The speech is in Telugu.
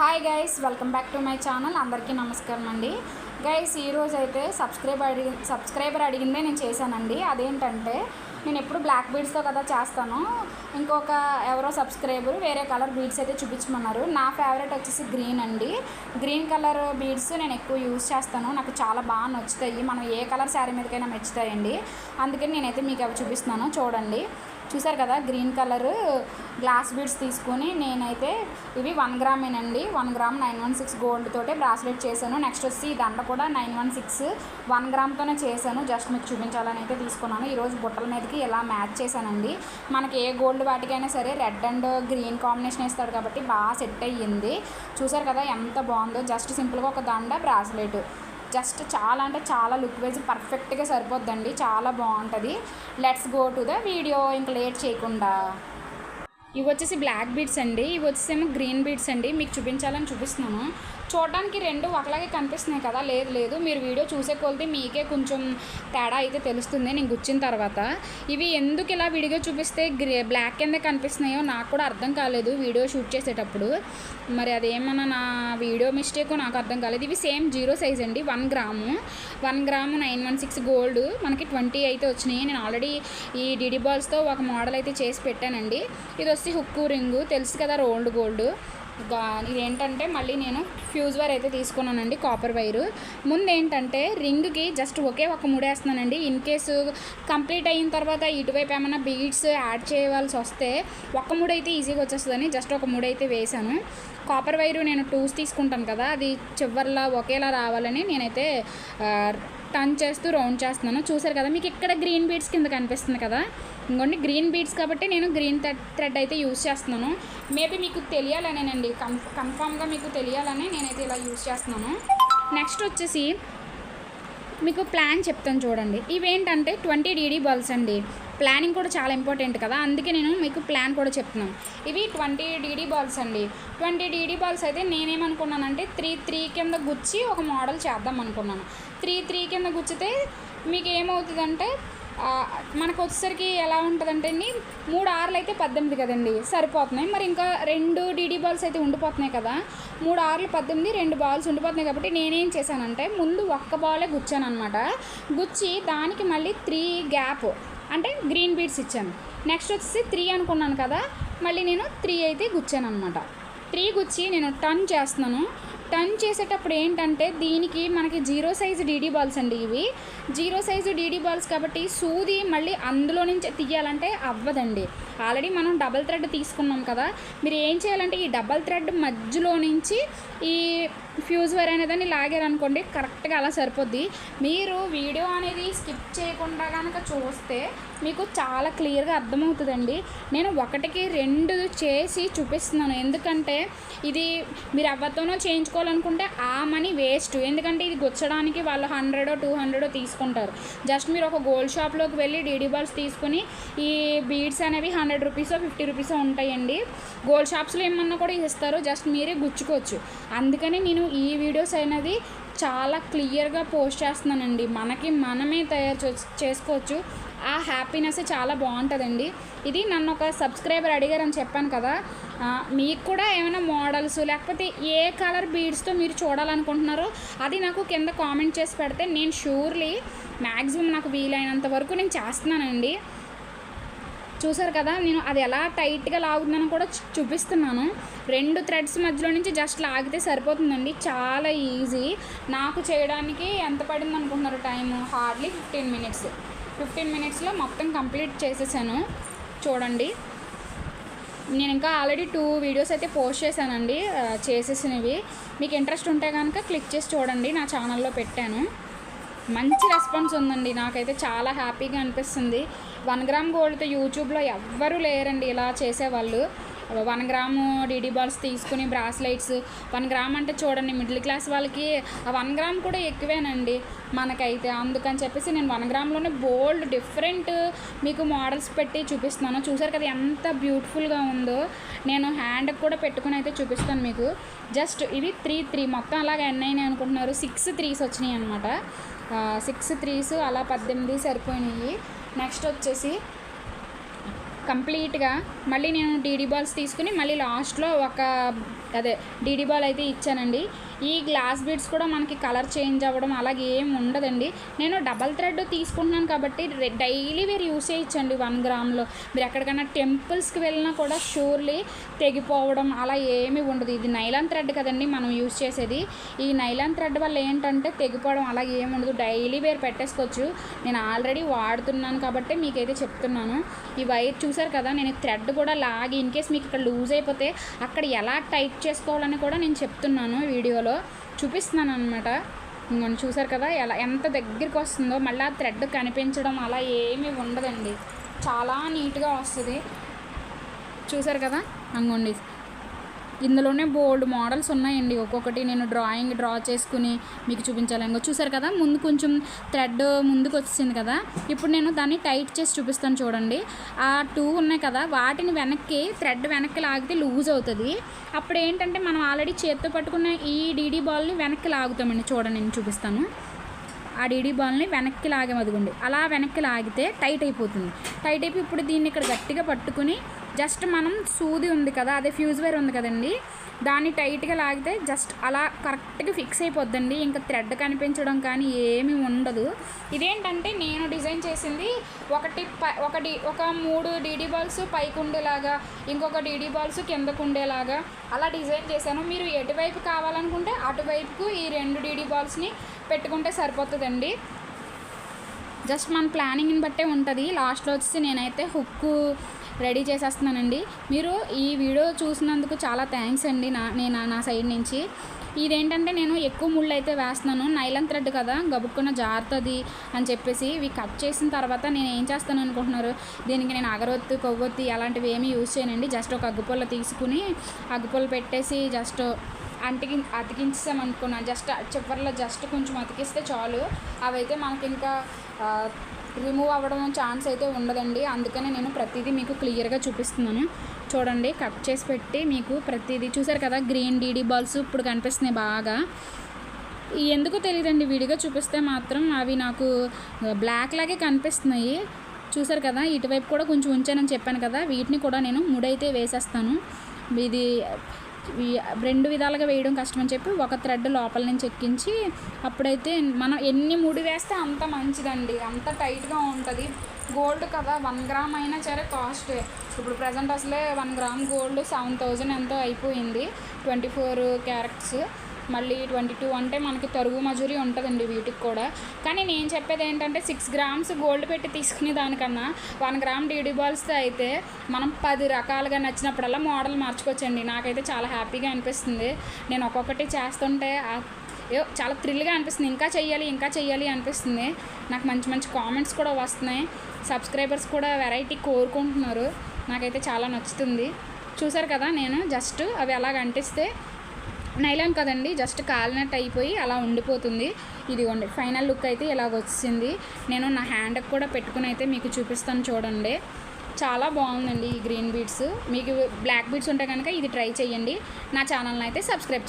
Hi guys welcome back to my channel అందరికీ నమస్కారం అండి. గైస్ ఈరోజు అయితే సబ్స్క్రైబ్ అడిగి సబ్స్క్రైబర్ అడిగిందే నేను చేశానండి. అదేంటంటే నేను ఎప్పుడు బ్లాక్ బీడ్స్తో కదా చేస్తాను. ఇంకొక ఎవరో సబ్స్క్రైబర్ వేరే కలర్ బీడ్స్ అయితే చూపించమన్నారు. నా ఫేవరెట్ వచ్చేసి గ్రీన్ అండి. గ్రీన్ కలర్ బీడ్స్ నేను ఎక్కువ యూస్ చేస్తాను. నాకు చాలా బాగా నచ్చుతాయి. మనం ఏ కలర్ శారీ మీదకైనా మెచ్చుతాయండి. అందుకని నేనైతే మీకు అవి చూపిస్తున్నాను. చూడండి. చూసారు కదా గ్రీన్ కలర్ గ్లాస్ బీడ్స్ తీసుకొని నేనైతే ఇవి one గ్రామేనండి one gram nine one six gold తోటే బ్రాస్లెట్ చేశాను. నెక్స్ట్ వచ్చి ఈ దండ కూడా నైన్ వన్ సిక్స్ వన్ గ్రామ్తోనే చేశాను. జస్ట్ మీకు చూపించాలని అయితే తీసుకున్నాను. ఈరోజు బుట్టల మీదకి ఇలా మ్యాచ్ చేశానండి. మనకి ఏ గోల్డ్ వాటికైనా సరే రెడ్ అండ్ గ్రీన్ కాంబినేషన్ వేస్తాడు కాబట్టి బాగా సెట్ అయ్యింది. చూసారు కదా ఎంత బాగుందో. జస్ట్ సింపుల్గా ఒక దండ బ్రాస్లెట్. జస్ట్ చాలా అంటే చాలా లుక్ వైజ్ పర్ఫెక్ట్గా సరిపోద్దండి. చాలా బాగుంటుంది. Let's go to the video ఇంకా లేట్ చేయకుండా. ఇవి వచ్చేసి బ్లాక్ బీడ్స్ అండి. ఇవి వచ్చేసేమో గ్రీన్ బీడ్స్ అండి. మీకు చూపించాలని చూపిస్తున్నాను. చూడడానికి రెండు ఒకలాగే కనిపిస్తున్నాయి కదా. లేదు లేదు. మీరు వీడియో చూసే కొలిది మీకే కొంచెం తేడా అయితే తెలుస్తుంది నేను గుచ్చిన తర్వాత. ఇవి ఎందుకు ఇలా విడిగా చూపిస్తే గ్రే బ్లాక్ కింద కనిపిస్తున్నాయో నాకు కూడా అర్థం కాలేదు వీడియో షూట్ చేసేటప్పుడు. మరి అదేమన్నా నా వీడియో మిస్టేక్ నాకు అర్థం కాలేదు. ఇవి సేమ్ జీరో సైజ్ అండి. One gram. One gram nine one six gold. మనకి ట్వంటీ అయితే వచ్చినాయి. నేను ఆల్రెడీ ఈ డిడి బాల్స్తో ఒక మోడల్ అయితే చేసి పెట్టానండి. ఇది వచ్చి హుక్కు రింగు. తెలుసు కదా రోల్డ్ గోల్డ్. ఇదేంటంటే మళ్ళీ నేను ఫ్యూజ్ వైర్ అయితే తీసుకున్నానండి కాపర్ వైరు. ముందు ఏంటంటే రింగ్కి జస్ట్ ఒకే ఒక ముడేస్తున్నానండి. ఇన్ కేసు కంప్లీట్ అయిన తర్వాత ఇటువైపు ఏమైనా బీడ్స్ యాడ్ చేయవలసి వస్తే ఒక ముడైతే ఈజీగా వచ్చేస్తుందని జస్ట్ ఒక ముడైతే అయితే వేశాను. కాపర్ వైరు నేను టూస్ తీసుకుంటాను కదా అది చివర్లా ఒకేలా రావాలని నేనైతే టర్న్ చేస్తూ రౌండ్ చేస్తున్నాను. చూసారు కదా మీకు ఇక్కడ గ్రీన్ బీడ్స్ కింద కనిపిస్తుంది కదా? ఇంకోండి గ్రీన్ బీడ్స్ కాబట్టి నేను గ్రీన్ థ్రెడ్ అయితే యూస్ చేస్తున్నాను. మేబీ మీకు తెలియాలనేనండి. కన్ కన్ఫామ్గా మీకు తెలియాలని నేనైతే ఇలా యూస్ చేస్తున్నాను. నెక్స్ట్ వచ్చేసి మీకు ప్లాన్ చెప్తాను చూడండి. ఇవేంటంటే ట్వంటీ డీడీ బాల్స్ అండి. ప్లానింగ్ కూడా చాలా ఇంపార్టెంట్ కదా. అందుకే నేను మీకు ప్లాన్ కూడా చెప్తున్నాను. ఇవి ట్వంటీ డీడీ బాల్స్ అండి. ట్వంటీ డీడీ బాల్స్ అయితే నేనేమనుకున్నానంటే త్రీ త్రీ కింద గుచ్చి ఒక మోడల్ చేద్దాం అనుకున్నాను. త్రీ త్రీ కింద గుచ్చితే మీకు ఏమవుతుందంటే మనకు వచ్చేసరికి ఎలా ఉంటుందంటే అండి మూడు ఆర్లు అయితే పద్దెనిమిది కదండి సరిపోతున్నాయి. మరి ఇంకా రెండు డీడీ బాల్స్ అయితే ఉండిపోతున్నాయి కదా మూడు ఆర్లు పద్దెనిమిది రెండు బాల్స్ ఉండిపోతున్నాయి కాబట్టి నేనేం చేశానంటే ముందు ఒక్క బాలే గుచ్చాను అనమాట గుచ్చి దానికి మళ్ళీ త్రీ గ్యాప్ అంటే గ్రీన్ బీడ్స్ ఇచ్చాను. నెక్స్ట్ వచ్చేసి త్రీ అనుకున్నాను కదా మళ్ళీ నేను త్రీ అయితే గుచ్చాను అనమాట త్రీ గుచ్చి నేను టర్న్ చేస్తున్నాను. టర్న్ చేసేటప్పుడు ఏంటంటే దీనికి మనకి జీరో సైజు డీడీ బాల్స్ అండి ఇవి. జీరో సైజు డీడీ బాల్స్ కాబట్టి సూది మళ్ళీ అందులో నుంచి తీయాలంటే అవ్వదండి. ఆల్రెడీ మనం డబల్ థ్రెడ్ తీసుకున్నాం కదా. మీరు ఏం చేయాలంటే ఈ డబల్ థ్రెడ్ మధ్యలో నుంచి ఈ ఫ్యూజ్ వైర్ అనేదాన్ని లాగారనుకోండి కరెక్ట్గా అలా సరిపోద్ది. మీరు వీడియో అనేది స్కిప్ చేయకుండా కనుక చూస్తే మీకు చాలా క్లియర్గా అర్థమవుతుందండి. నేను ఒకటికి రెండు చేసి చూపిస్తున్నాను. ఎందుకంటే ఇది మీరు ఎవరితోనో చేయించుకోవాలనుకుంటే ఆ మనీ వేస్ట్ ఎందుకంటే ఇది గుచ్చడానికి వాళ్ళు హండ్రెడో టూ హండ్రెడో తీసుకుంటారు. జస్ట్ మీరు ఒక గోల్డ్ షాప్లోకి వెళ్ళి డీడీ బాల్స్ తీసుకుని ఈ బీడ్స్ అనేవి హండ్రెడ్ రూపీసో ఫిఫ్టీ రూపీసో ఉంటాయండి. గోల్డ్ షాప్స్లో ఏమన్నా కూడా ఇస్తారు. జస్ట్ మీరే గుచ్చుకోవచ్చు. అందుకని నేను ఈ వీడియోస్ అనేది చాలా క్లియర్గా పోస్ట్ చేస్తున్నానండి. మనకి మనమే తయారు చే- చేసుకోవచ్చు. ఆ హ్యాపీనెస్ చాలా బాగుంటుందండి. ఇది నన్ను ఒక సబ్స్క్రైబర్ అడిగారని చెప్పాను కదా. మీకు కూడా ఏమైనా మోడల్స్ లేకపోతే ఏ కలర్ బీడ్స్తో మీరు చూడాలనుకుంటున్నారో అది నాకు కింద కామెంట్ చేసి పెడితే నేను షూర్లీ మ్యాక్సిమం నాకు వీలైనంత వరకు నేను చేస్తున్నానండి. చూసారు కదా నేను అది ఎలా టైట్గా లాగుతుందని కూడా చూపిస్తున్నాను. రెండు థ్రెడ్స్ మధ్యలో నుంచి జస్ట్ లాగితే సరిపోతుందండి. చాలా ఈజీ. నాకు చేయడానికి ఎంత పడింది అనుకుంటున్నారు time? Hardly fifteen minutes. Fifteen మినిట్స్లో మొత్తం కంప్లీట్ చేసేసాను. చూడండి. నేను ఇంకా ఆల్రెడీ టూ వీడియోస్ అయితే పోస్ట్ చేశానండి. చేసేసినవి. మీకు ఇంట్రెస్ట్ ఉంటే కనుక క్లిక్ చేసి చూడండి. నా ఛానల్లో పెట్టాను. మంచి రెస్పాన్స్ ఉందండి. నాకైతే చాలా హ్యాపీగా అనిపిస్తుంది. వన్ గ్రామ్ గోల్డ్తో యూట్యూబ్లో ఎవ్వరూ లేరండి. ఇలా చేసేవాళ్ళు. వన్ గ్రాము డీడీ బాల్స్ తీసుకుని బ్రాస్లైట్స్. వన్ గ్రామ్ అంటే చూడండి మిడిల్ క్లాస్ వాళ్ళకి ఆ వన్ గ్రామ్ కూడా ఎక్కువేనండి మనకైతే. అందుకని చెప్పేసి నేను వన్ గ్రామ్లోనే బోల్డ్ డిఫరెంట్ మీకు మోడల్స్ పెట్టి చూపిస్తున్నాను. చూసారు కదా ఎంత బ్యూటిఫుల్గా ఉందో. నేను హ్యాండ్కి కూడా పెట్టుకుని అయితే చూపిస్తాను మీకు. జస్ట్ ఇవి త్రీ త్రీ మొత్తం అలాగే ఎన్ని అయినాయి అనుకుంటున్నారు? సిక్స్ త్రీస్ వచ్చినాయి అనమాట సిక్స్ త్రీస్ అలా పద్దెనిమిది సరిపోయినాయి. నెక్స్ట్ వచ్చేసి కంప్లీట్గా మళ్ళీ నేను డీడీ బాల్స్ తీసుకుని మళ్ళీ లాస్ట్లో ఒక అదే డీడీ బాల్ అయితే ఇచ్చానండి. ఈ గ్లాస్ బీడ్స్ కూడా మనకి కలర్ చేంజ్ అవ్వడం అలాగే ఏం ఉండదండి. నేను డబల్ థ్రెడ్ తీసుకుంటున్నాను కాబట్టి డైలీ మీరు యూస్ చేయొచ్చండి వన్ గ్రామ్లో. మీరు ఎక్కడికైనా టెంపుల్స్కి వెళ్ళినా కూడా షూర్లీ తెగిపోవడం అలా ఏమీ ఉండదు. ఇది నైలాన్ థ్రెడ్ కదండి మనం యూస్ చేసేది. ఈ నైలాన్ థ్రెడ్ వల్ల ఏంటంటే తెగిపోవడం అలా ఏమి ఉండదు. డైలీ వేర్ పెట్టేసుకోవచ్చు. నేను ఆల్రెడీ వాడుతున్నాను కాబట్టి మీకైతే చెప్తున్నాను. ఈ వైర్ చూసారు కదా నేను థ్రెడ్ కూడా లాగి ఇన్ కేస్ మీకు ఇక్కడ లూజ్ అయిపోతే అక్కడ ఎలా టైట్ చేసుకోవాలని కూడా నేను చెప్తున్నాను వీడియోలో. చూపిస్తున్నాను అనమాట ఇంకొని చూసారు కదా ఎలా ఎంత దగ్గరికి వస్తుందో మళ్ళీ ఆ థ్రెడ్ కనిపించడం అలా ఏమీ ఉండదండి. చాలా నీట్గా వస్తుంది. చూసారు కదా? అంగండి. ఇందులోనే బోల్డ్ మోడల్స్ ఉన్నాయండి. ఒక్కొక్కటి నేను డ్రాయింగ్ డ్రా చేసుకుని మీకు చూపించాలి ఇంకో చూసారు కదా? ముందు కొంచెం థ్రెడ్ ముందుకు వచ్చింది కదా? ఇప్పుడు నేను దాన్ని టైట్ చేసి చూపిస్తాను చూడండి. ఆ టూ ఉన్నాయి కదా? వాటిని వెనక్కి థ్రెడ్ వెనక్కి లాగితే లూజ్ అవుతుంది. అప్పుడు ఏంటంటే మనం ఆల్రెడీ చేత్తో పట్టుకున్న ఈ డీడీ బాల్ని వెనక్కి లాగుతామండి. చూడండి నేను చూపిస్తాను. ఆ డీడీ బాల్ని వెనక్కి లాగాం అదిగోండి అలా వెనక్కి లాగితే టైట్ అయిపోతుంది. టైట్ అయిపోయి ఇప్పుడు దీన్ని ఇక్కడ గట్టిగా పట్టుకుని జస్ట్ మనం సూది ఉంది కదా అదే ఫ్యూజ్ వేర్ ఉంది కదండి దాన్ని టైట్గా లాగితే జస్ట్ అలా కరెక్ట్గా ఫిక్స్ అయిపోద్దండి. ఇంకా థ్రెడ్ కనిపించడం కానీ ఏమీ ఉండదు. ఇదేంటంటే నేను డిజైన్ చేసింది ఒకటి ప ఒకటి ఒక మూడు డీడీ బాల్స్ పైకి ఉండేలాగా ఇంకొక డీడీ బాల్స్ కిందకు ఉండేలాగా అలా డిజైన్ చేశాను. మీరు ఎటువైపు కావాలనుకుంటే అటువైపుకు ఈ రెండు డీడీ బాల్స్ని పెట్టుకుంటే సరిపోతుందండి. జస్ట్ మన ప్లానింగ్ని బట్టే ఉంటుంది. లాస్ట్లో వచ్చేసి నేనైతే హుక్కు రెడీ చేసేస్తున్నానండి. మీరు ఈ వీడియో చూసినందుకు చాలా థ్యాంక్స్ అండి నా నేను నా సైడ్ నుంచి. ఇదేంటంటే నేను ఎక్కువ ముళ్ళు అయితే వేస్తున్నాను. నైలన్ థ్రెడ్ కదా గబుక్కున్న జారుతుంది అని చెప్పేసి ఇవి కట్ చేసిన తర్వాత నేను ఏం చేస్తాను అనుకుంటున్నారు? దీనికి నేను అగరొత్తి కొవ్వొత్తి అలాంటివి ఏమీ యూజ్ చేయనండి. జస్ట్ ఒక అగ్గిపుల్ల తీసుకుని అగ్గిపుల్ల పెట్టేసి జస్ట్ అంటికి అతికించామనుకున్నా జస్ట్ చివరిలో జస్ట్ కొంచెం అతికిస్తే చాలు. అవైతే మనకి ఇంకా రిమూవ్ అవ్వడం ఛాన్స్ అయితే ఉండదండి. అందుకనే నేను ప్రతిదీ మీకు క్లియర్గా చూపిస్తున్నాను. చూడండి కట్ చేసి పెట్టి మీకు ప్రతిదీ చూసారు కదా గ్రీన్ డీడీ బాల్స్ ఇప్పుడు కనిపిస్తున్నాయి బాగా. ఎందుకు తెలియదండి విడిగా చూపిస్తే మాత్రం అవి నాకు బ్లాక్ లాగే కనిపిస్తున్నాయి. చూసారు కదా ఇటువైపు కూడా కొంచెం ఉంచానని చెప్పాను కదా వీటిని కూడా నేను ముడైతే వేసేస్తాను. ఇది రెండు విధాలుగా వేయడం కష్టం అని చెప్పి ఒక థ్రెడ్ లోపల నుంచి ఎక్కించి అప్పుడైతే మనం ఎన్ని ముడి వేస్తే అంత మంచిదండి. అంత టైట్గా ఉంటుంది. గోల్డ్ కదా వన్ గ్రామ్ అయినా సరే కాస్ట్. ఇప్పుడు ప్రజెంట్ అసలే one gram gold seven thousand ఎంతో అయిపోయింది. Twenty four carats. మళ్ళీ ట్వంటీ టూ అంటే మనకి తరుగు మజూరీ ఉంటుందండి వీటికి కూడా. కానీ నేను చెప్పేది ఏంటంటే సిక్స్ గ్రామ్స్ గోల్డ్ పెట్టి తీసుకునే దానికన్నా వన్ గ్రామ్ డీడీ బాల్స్తో అయితే మనం పది రకాలుగా నచ్చినప్పుడల్లా మోడల్ మార్చుకోవచ్చండి. నాకైతే చాలా హ్యాపీగా అనిపిస్తుంది. నేను ఒక్కొక్కటి చేస్తుంటే చాలా థ్రిల్గా అనిపిస్తుంది. ఇంకా చెయ్యాలి ఇంకా చెయ్యాలి అనిపిస్తుంది. నాకు మంచి మంచి కామెంట్స్ కూడా వస్తున్నాయి. సబ్స్క్రైబర్స్ కూడా వెరైటీ కోరుకుంటున్నారు. నాకైతే చాలా నచ్చుతుంది. చూసారు కదా నేను? జస్ట్ అవి ఎలాగ అంటిస్తే నైలాన్ కదండి జస్ట్ కాలినట్టు అయిపోయి అలా ఉండిపోతుంది. ఇదిగోండి ఫైనల్ లుక్ అయితే ఇలాగ వచ్చింది. నేను నా హ్యాండ్కి కూడా పెట్టుకుని అయితే మీకు చూపిస్తాను చూడండి. చాలా బాగుందండి ఈ గ్రీన్ బీడ్స్. మీకు బ్లాక్ బీడ్స్ ఉంటే కనుక ఇది ట్రై చేయండి. నా ఛానల్ని అయితే సబ్స్క్రైబ్